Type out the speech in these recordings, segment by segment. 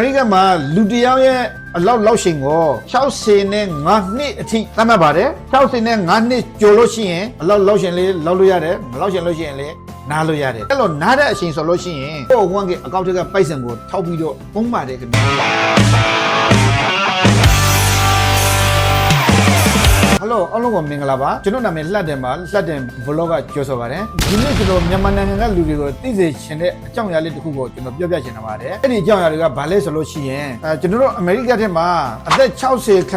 မေရိကန်မှာလူတစ်ယောက်ရဲ့အလောက်လောက်ရှင်ကို60နဲ့9နှစ်အထိသတ်မှတ်ပါတယ်60နဲ့9နှစ်ကျော်လို့ရှိရင်အလောက်လောက်ရှင်လေးလောက်လို့ရတယ်မလောက်ရှင်လို့ရှိရင်လည်းနားလို့ရတယ်အဲ့လိုနားတဲ့အချိန်ဆိုလို့ရှိရင်ဟိုဝမ်ကအကောက်ထက်ကပိုက်ဆံကိုထောက်ပြီးတော့ပုံးပါတယ်ခင်ဗျာ ဟယ်လိုအားလုံးကိုမင်္ဂလာပါကျွန်တော်နာမည်လှတယ်ပါလှတယ် vlog ကကြော်ဆိုပါတယ်ဒီနေ့ကျွန်တော်မြန်မာနိုင်ငံကလူတွေကိုသိစေချင်တဲ့အကြောင်းအရာလေးတစ်ခုကိုကျွန်တော်ပြောပြချင်တာပါတယ်အဲ့ဒီအကြောင်းအရာတွေကဘာလဲဆိုလို့ရှိရင်အဲကျွန်တော်တို့အမေရိကထဲမှာအသက်60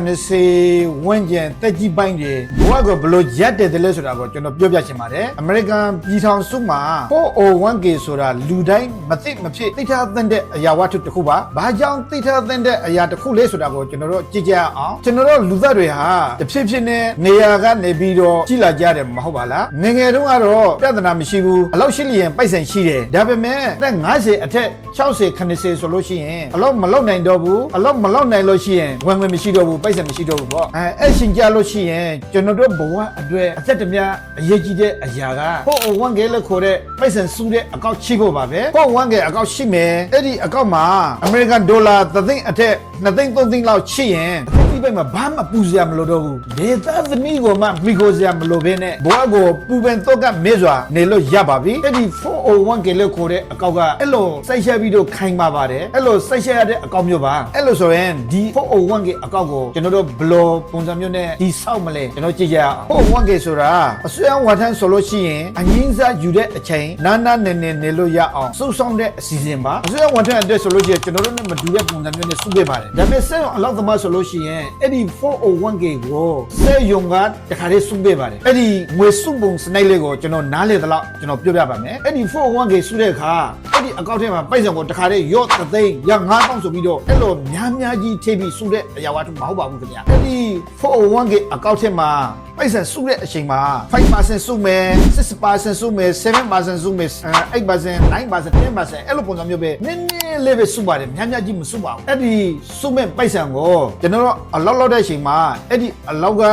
90ဝန်းကျင်တက်ကြီးပိုင်းတွေဘဝကိုဘယ်လိုရက်တယ်တယ်လဲဆိုတာကိုကျွန်တော်ပြောပြချင်ပါတယ်အမေရိကန်ပြည်ထောင်စုမှာ 401k ဆိုတာလူတိုင်းမသိမဖြစ်သိထားတဲ့အရာဝတ္ထုတစ်ခုပါဘာကြောင့်သိထားတဲ့အရာတစ်ခုလဲဆိုတာကိုကျွန်တော်တို့ကြည့်ကြအောင်ကျွန်တော်တို့လူသားတွေဟာတစ်ဖြစ်ဖြစ်နဲ့နေရာကနေပြီးတော့ကြည်လာကြတယ်မဟုတ်ပါလားငယ်ငယ်တုန်းကတော့ပြဿနာမရှိဘူးအလောက်ရှိလျင်ပိုက်ဆံရှိတယ်ဒါပေမဲ့အသက်50အထက်60 90ဆိုလို့ရှိရင်အလောက်မလောက်နိုင်တော့ဘူးအလောက်မလောက်နိုင်လို့ရှိရင်ဝင်ဝင်မရှိတော့ဘူးပိုက်ဆံမရှိတော့ဘူးပေါ့အဲအဲ့ရှင်ကြလို့ရှိရင်ကျွန်တော်တို့ဘဝအတွက်အသက်တည်းများအရေးကြီးတဲ့အရာကဟိုဝန်ကဲလို့ခေါ်တဲ့ပိုက်ဆံစုတဲ့အကောက်ချိဖို့ပါပဲဟိုဝန်ကဲအကောက်ရှိမယ်အဲ့ဒီအကောက်မှာအမေရိကန်ဒေါ်လာသသိန်းအထက်2သိန်း3သိန်းလောက်ချိရင် ဒီဘက်မှာဘာမှပူစရာမလိုတော့ဘူးဒေသသမီးကိုမှမိခိုစရာမလိုဘဲနဲ့ဘဝကိုပူပင်တော့ကမဲစွာနေလို့ရပါပြီအဲ့ဒီ 401k လို့ခေါ်တဲ့အကောက်ကအဲ့လိုစိုက်ရှက်ပြီးတော့ခိုင်းပါပါတယ်အဲ့လိုစိုက်ရှက်ရတဲ့အကောက်မျိုးပါအဲ့လိုဆိုရင်ဒီ 401k အကောက်ကိုကျွန်တော်တို့ဘယ်လိုပုံစံမျိုးနဲ့ဒီဆောက်မလဲကျွန်တော်ကြည့်ကြရအောင် 401k ဆိုတာအစွမ်းဝါထမ်းဆိုလို့ရှိရင်အငင်းစားယူတဲ့အချိန်နာနာနေနေနေလို့ရအောင်စုဆောင်တဲ့အစီအစဉ်ပါအစွမ်းဝါထမ်းအတွက်ဆိုလို့ရှိရင်ကျွန်တော်တို့နဲ့မတူတဲ့ပုံစံမျိုးနဲ့စုခဲ့ပါတယ်ဒါပေမဲ့ဆက်အောင်အလောက်သမားဆိုလို့ရှိရင်အဲ့ဒီ 401k ကိုဆက်ယုံကတခါလေးစုခဲ့ပါတယ်အဲ့ဒီငွေစုပုံစနစ်လေးကိုကျွန်တော်နားလေသလောက်ကျွန်တော်ပြောပြပါမယ်အဲ့ဒီ 401k စုတဲ့အခါ အဲ့ဒီအကောင့်ထဲမှာပိုက်ဆံကိုတခါလေးရော့သသိန်းရ9000ဆိုပြီးတော့အဲ့လိုများများကြီးထိပြီးစုတဲ့အရာဝတ္ထုမဟုတ်ပါဘူးခင်ဗျာအဲ့ဒီ 401k အကောင့်ထဲမှာပိုက်ဆံစုတဲ့အချိန်မှာ5%စုမယ်6%စုမယ်7%စုမယ်8% 9% 10%အဲ့လိုပုံစံမျိုးပဲနည်းနည်းလေးပဲစုပါတယ်များများကြီးမစုပါဘူးအဲ့ဒီစုမဲ့ပိုက်ဆံကိုကျွန်တော်တို့အလောက်လောက်တဲ့အချိန်မှာအဲ့ဒီအလောက်က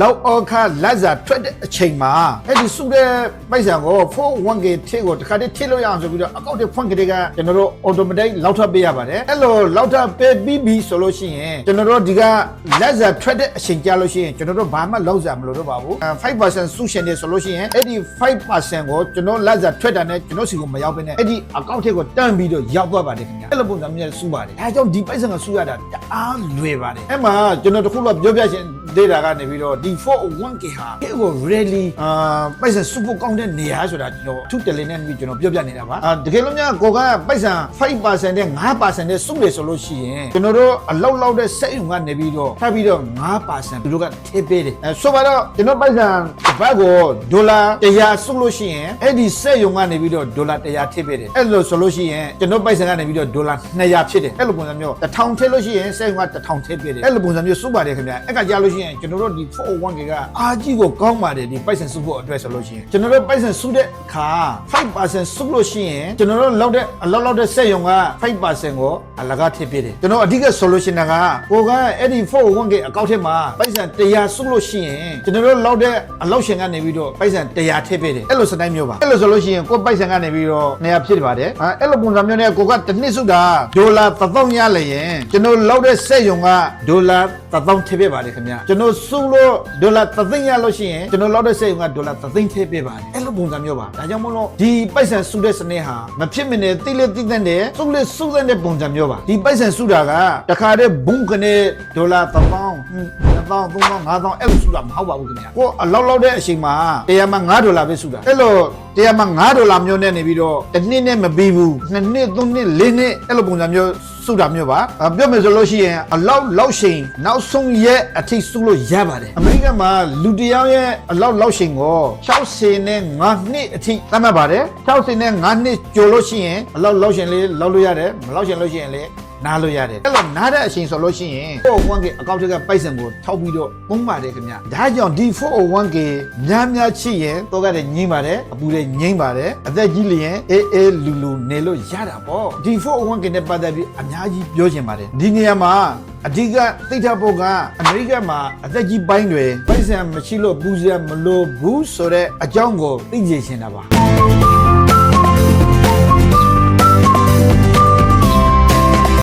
လောက်အခါလက်စာထွက်တဲ့အချိန်မှာအဲ့ဒီစုတဲ့ပိုက်ဆံကို 401k ထိကိုတခါတည်းထိလို့ရအောင်ဆိုပြီးတော့အကောင့်တွေဖွင့်ကြတဲ့ကကျွန်တော်တို့ automatic လောက်ထပ်ပေးရပါတယ်အဲ့လိုလောက်ထပ်ပေးပြီးပြီဆိုလို့ရှိရင်ကျွန်တော်တို့ဒီကလက်စာထွက်တဲ့အချိန်ကြာလို့ရှိရင်ကျွန်တော်တို့ဘာမှလောက်စရာမလိုတော့ပါဘူး5%စုရှင်နေဆိုလို့ရှိရင်အဲ့ဒီ5%ကိုကျွန်တော်လက်စာထွက်တာနဲ့ကျွန်တော်စီကိုမရောက်ဘဲနဲ့အဲ့ဒီအကောင့်ထဲကိုတန်းပြီးတော့ရောက်သွားပါတယ်ခင်ဗျာအဲ့လိုပုံစံမျိုးနဲ့စုပါတယ်အဲကြောင့်ဒီပိုက်ဆံကစုရတာတအားလွယ်ပါတယ်အဲ့မှာကျွန်တော်တခုတော့ပြောပြချင် ဒေတာကနေပြီးတော့ဒီ 401k ဟာအဲ့ကို really အာပိုက်ဆံစုဖို့ကောင်းတဲ့နေရာဆိုတာကျွန်တော်ထုတယ်လေးနဲ့ပြီးကျွန်တော်ပြောပြနေတာပါအာတကယ်လို့များကိုကပိုက်ဆံ5%နဲ့5%နဲ့စုတယ်ဆိုလို့ရှိရင်ကျွန်တော်တို့အလောက်လောက်တဲ့စက်ရုံကနေပြီးတော့ထပ်ပြီးတော့5%သူတို့ကထည့်ပေးတယ်အဲဆိုပါတော့ကျွန်တော်ပိုက်ဆံတစ်ပတ်ကိုဒေါ်လာ100စုလို့ရှိရင်အဲ့ဒီစက်ရုံကနေပြီးတော့ဒေါ်လာ100ထည့်ပေးတယ်အဲ့လိုဆိုလို့ရှိရင်ကျွန်တော်ပိုက်ဆံကနေပြီးတော့ဒေါ်လာ200ဖြစ်တယ်အဲ့လိုပုံစံမျိုး1000ထည့်လို့ရှိရင်စက်ရုံက1000ထည့်ပေးတယ်အဲ့လိုပုံစံမျိုးစုပါတယ်ခင်ဗျာအဲ့ကကြားလို့ရှိရင်ကျွန်တော်တို့ဒီ 401k ကအာကြီးကိုကောင်းပါတယ်ဒီပိုက်ဆံစုဖို့အတွက်ဆိုလို့ရှိရင်ကျွန်တော်တို့ပိုက်ဆံစုတဲ့အခါ5%စုလို့ရှိရင်ကျွန်တော်တို့လောက်တဲ့အလောက်လောက်တဲ့စက်ရုံက5%ကိုအလကားထည့်ပေးတယ်ကျွန်တော်အဓိက solution ကကိုကအဲ့ဒီ 401k အကောင့်ထဲမှာပိုက်ဆံ100စုလို့ရှိရင်ကျွန်တော်တို့လောက်တဲ့အလောက်ရှင်ကနေပြီးတော့ပိုက်ဆံ100ထည့်ပေးတယ်အဲ့လိုစတိုင်းမျိုးပါအဲ့လိုဆိုလို့ရှိရင်ကိုပိုက်ဆံကနေပြီးတော့200ဖြစ်ပါတယ်အဲအဲ့လိုပုံစံမျိုးနဲ့ကိုကတစ်နှစ်စုတာဒေါ်လာ3000ရလဲရင်ကျွန်တော်လောက်တဲ့စက်ရုံကဒေါ်လာ3000ထည့်ပေးပါတယ်ခင်ဗျာကျွန်တော်စုလို့ဒေါ်လာ3000ရလို့ရှိရင်ကျွန်တော်လောက်တဲ့စက်ရုံကဒေါ်လာ3000ထည့်ပေးပါတယ်အဲ့လိုပုံစံမျိုးပါဒါကြောင့်မို့လို့ဒီပိုက်ဆံစုတဲ့စနစ်ဟာမဖြစ်မနေတိလက်တိသက်တဲ့စုလက်စုသက်တဲ့ပုံစံမျိုးပါဒီပိုက်ဆံစုတာကတခါတည်းဘုံကနေဒေါ်လာ1000 2000 3000 5000အဲ့လိုစုတာမဟုတ်ပါဘူးခင်ဗျာကိုအလောက်လောက်တဲ့အချိန်မှာတရားမှာ9ဒေါ်လာပဲစုတာအဲ့လိုတရားမှာ9ဒေါ်လာမျိုးနဲ့နေပြီးတော့တစ်နှစ်နဲ့မပြီးဘူးနှစ်နှစ်သုံးနှစ်လေးနှစ်အဲ့လိုပုံစံမျိုးစုတာမျိုးပါအပြောမယ်ဆိုလို့ရှိရင်အလောက်လောက်ချိန်နောက်ဆုံးရက်အထိစုလို့ရပါတယ်အမေရိကန်မှာလူတစ်ယောက်ရဲ့အလောက်လောက်ချိန်ကို60နဲ့9နှစ်အထိသတ်မှတ်ပါတယ်60နဲ့9နှစ်ကျော်လို့ရှိရင်အလောက်လောက်ချိန်လေးလောက်လို့ရတယ်မလောက်ချိန်လို့ရှိရင်လေ နားလို့ရတယ်အဲ့လိုနားတဲ့အချိန်ဆိုလို့ရှိရင် 401k အကောင့်တွေကပိုက်ဆံကိုထောက်ပြီးတော့ပုံပါတယ်ခင်ဗျဒါကြောင့်ဒီ 401k များများချိရင်တော့ကတည်းငိမ့်ပါတယ်အပူတွေငိမ့်ပါတယ်အသက်ကြီးလျင်အေးအေးလူလူနေလို့ရတာပေါ့ဒီ 401k နဲ့ပတ်သက်ပြီးအများကြီးပြောချင်ပါတယ်ဒီနေရာမှာအဓိကသိထားဖို့ကအမေရိကန်မှာအသက်ကြီးပိုင်းတွေပိုက်ဆံမရှိလို့ပူစရာမလိုဘူးဆိုတဲ့အကြောင်းကိုသိကြရှင်တာပါ